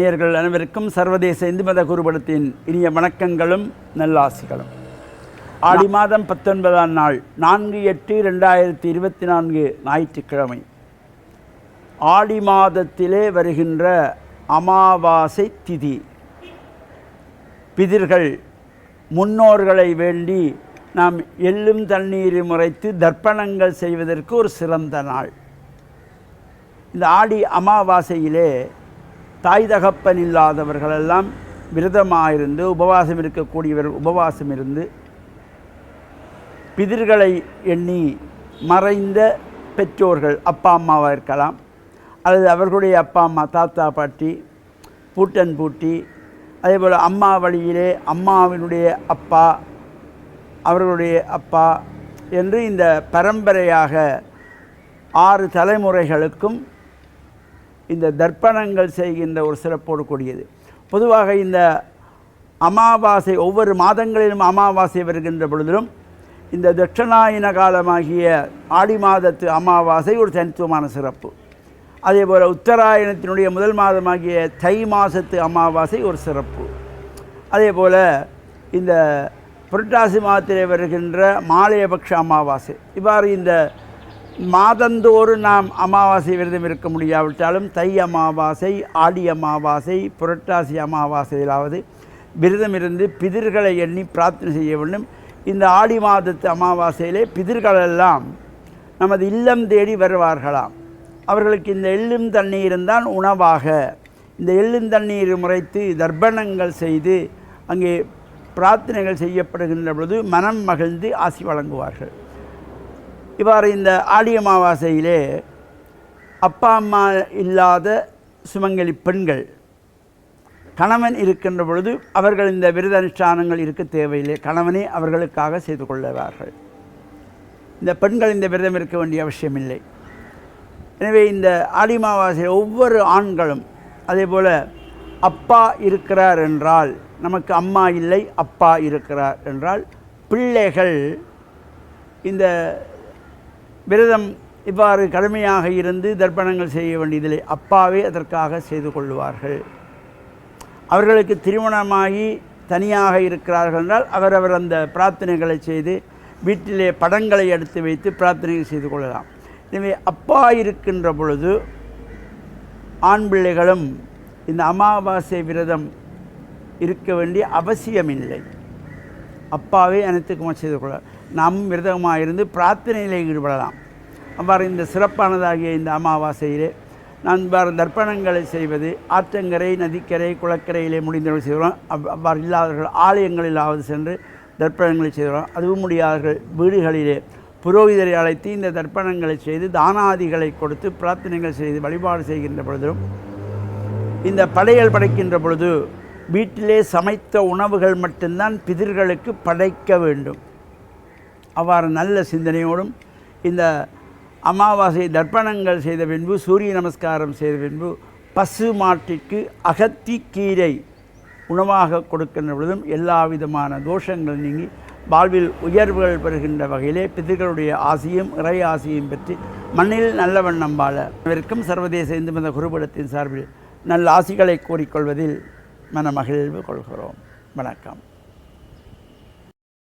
நேயர்கள் அனைவருக்கும் சர்வதேச இந்து மத குருபடத்தின் இனிய வணக்கங்களும் நல்லாசிகளும். ஆடி மாதம் பத்தொன்பதாம் நாள் நான்கு எட்டு ரெண்டாயிரத்தி இருபத்தி நான்கு ஞாயிற்றுக்கிழமை. ஆடி மாதத்திலே வருகின்ற அமாவாசை திதி. பிதிர்கள் முன்னோர்களை வேண்டி நாம் எள்ளும் தண்ணீரும் முறைத்து தர்ப்பணங்கள் செய்வதற்கு ஒரு சிறந்த நாள். இந்த ஆடி அமாவாசையிலே தாய் தகப்பன் இல்லாதவர்களெல்லாம் விரதமாயிருந்து உபவாசம் இருக்கக்கூடியவர் உபவாசம் இருந்து பிதிர்களை எண்ணி மறைந்த பெற்றோர்கள் அப்பா அம்மாவாக இருக்கலாம் அல்லது அவர்களுடைய அப்பா அம்மா தாத்தா பாட்டி பூட்டன் பூட்டி அதேபோல் அம்மா வழியிலே அம்மாவினுடைய அப்பா அவர்களுடைய அப்பா என்று இந்த பரம்பரையாக ஆறு தலைமுறைகளுக்கும் இந்த தர்ப்பணங்கள் செய்கின்ற ஒரு சிறப்போடு கூடியது. பொதுவாக இந்த அமாவாசை ஒவ்வொரு மாதங்களிலும் அமாவாசை வருகின்ற பொழுதிலும் இந்த தட்சணாயன காலமாகிய ஆடி மாதத்து அமாவாசை ஒரு தனித்துவமான சிறப்பு. அதே போல் உத்தராயணத்தினுடைய முதல் மாதமாகிய தை மாதத்து அமாவாசை ஒரு சிறப்பு. அதே போல் இந்த புரட்டாசி மாதத்திலே வருகின்ற மாலையபக்ஷ அமாவாசை. இவ்வாறு இந்த மாதந்தோறும் நாம் அமாவாசை விரதம் இருக்க முடியாவிட்டாலும் தை அமாவாசை ஆடி அமாவாசை புரட்டாசி அமாவாசையிலாவது விரதம் இருந்து பிதிர்களை எண்ணி பிரார்த்தனை செய்ய வேண்டும். இந்த ஆடி மாதத்து அமாவாசையிலே பிதிர்களெல்லாம் நமது இல்லம் தேடி வருவார்களாம். அவர்களுக்கு இந்த எள்ளும் தண்ணீரும் தான் உணவாக. இந்த எள்ளும் தண்ணீர் முறைத்து தர்ப்பணங்கள் செய்து அங்கே பிரார்த்தனைகள் செய்யப்படுகின்ற பொழுது மனம் மகிழ்ந்து ஆசி வழங்குவார்கள். இவ்வாறு இந்த ஆடி அமாவாசையிலே அப்பா அம்மா இல்லாத சுமங்கலி பெண்கள் கணவன் இருக்கின்ற பொழுது அவர்கள் இந்த விரத அனுஷ்டானங்கள் இருக்க தேவையில்லை. கணவனே அவர்களுக்காக செய்து கொள்ளுவார்கள். இந்த பெண்கள் இந்த விரதம் இருக்க வேண்டிய அவசியமில்லை எனவே இந்த ஆடி அமாவாசை ஒவ்வொரு ஆண்களும் அதே போல் அப்பா இருக்கிறார் என்றால் நமக்கு அம்மா இல்லை அப்பா இருக்கிறார் என்றால் பிள்ளைகள் இந்த விரதம் இவ்வாறு கடுமையாக இருந்து தர்ப்பணங்கள் செய்ய வேண்டியதில்லை. அப்பாவே அதற்காக செய்து கொள்வார்கள். அவர்களுக்கு திருமணமாகி தனியாக இருக்கிறார்கள் என்றால் அவரவர் அந்த பிரார்த்தனைகளை செய்து வீட்டிலே படங்களை எடுத்து வைத்து பிரார்த்தனைகள் செய்து கொள்ளலாம். எனவே அப்பா இருக்கின்ற பொழுது ஆண் பிள்ளைகளும் இந்த அமாவாசை விரதம் இருக்க வேண்டிய அவசியமில்லை. அப்பாவே அனைத்துக்குமா செய்து கொள்ளலாம் நாம் விரதமாக இருந்து பிரார்த்தனையிலே ஈடுபடலாம். அவ்வாறு இந்த சிறப்பானதாகிய இந்த அமாவாசையிலே நான் இவ்வாறு தர்ப்பணங்களை செய்வது ஆற்றங்கரை நதிக்கரை குளக்கரையிலே முடிந்தவர்கள் செய்கிறோம் அவ் அவ்வாறு இல்லாதவர்கள் ஆலயங்களிலாவது சென்று தர்ப்பணங்களை செய்கிறோம் அதுவும் முடியாதவர்கள் வீடுகளிலே புரோகிதரை அழைத்து இந்த தர்ப்பணங்களை செய்து தானாதிகளை கொடுத்து பிரார்த்தனைகள் செய்து வழிபாடு செய்கின்ற பொழுதும் இந்த படையல் படைக்கின்ற பொழுது வீட்டிலே சமைத்த உணவுகள் மட்டும்தான் பிதிர்களுக்கு படைக்க வேண்டும். அவ்வாறு நல்ல சிந்தனையோடும் இந்த அமாவாசை தர்ப்பணங்கள் செய்த பின்பு சூரிய நமஸ்காரம் செய்த பின்பு பசு மாட்டிற்கு அகத்தி கீரை உணவாக கொடுக்கின்ற பொழுதும் எல்லா விதமான தோஷங்கள் நீங்கி வாழ்வில் உயர்வுகள் பெறுகின்ற வகையிலே பிதர்களுடைய ஆசையும் இறை ஆசையும் பெற்று மண்ணில் நல்ல வண்ணம் வாழவிற்கும் சர்வதேச இந்து மத குருபடத்தின் சார்பில் நல்ல ஆசிகளை கூறிக்கொள்வதில் மன மகிழ்வு கொள்கிறோம். வணக்கம்.